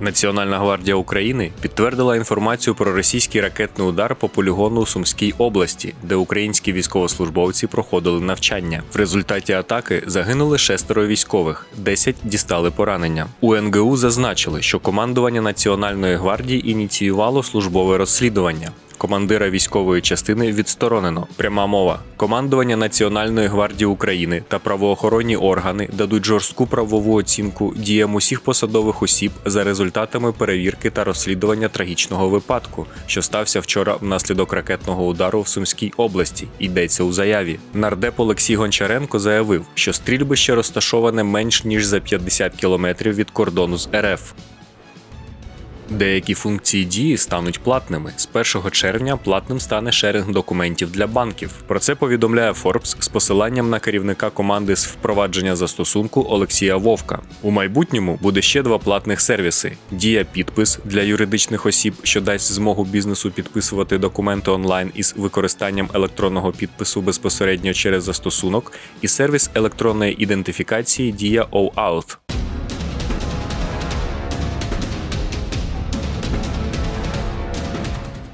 Національна гвардія України підтвердила інформацію про російський ракетний удар по полігону у Сумській області, де українські військовослужбовці проходили навчання. В результаті атаки загинули шестеро військових, 10 дістали поранення. У НГУ зазначили, що командування Національної гвардії ініціювало службове розслідування. Командира військової частини відсторонено. Пряма мова. Командування Національної гвардії України та правоохоронні органи дадуть жорстку правову оцінку діям усіх посадових осіб за результатами перевірки та розслідування трагічного випадку, що стався вчора внаслідок ракетного удару в Сумській області. Йдеться у заяві. Нардеп Олексій Гончаренко заявив, що стрільбище розташоване менш ніж за 50 кілометрів від кордону з РФ. Деякі функції дії стануть платними. З 1 червня платним стане шеринг документів для банків. Про це повідомляє Forbes з посиланням на керівника команди з впровадження застосунку Олексія Вовка. У майбутньому буде ще два платних сервіси: дія підпис для юридичних осіб, що дасть змогу бізнесу підписувати документи онлайн із використанням електронного підпису безпосередньо через застосунок, і сервіс електронної ідентифікації Дія OAuth.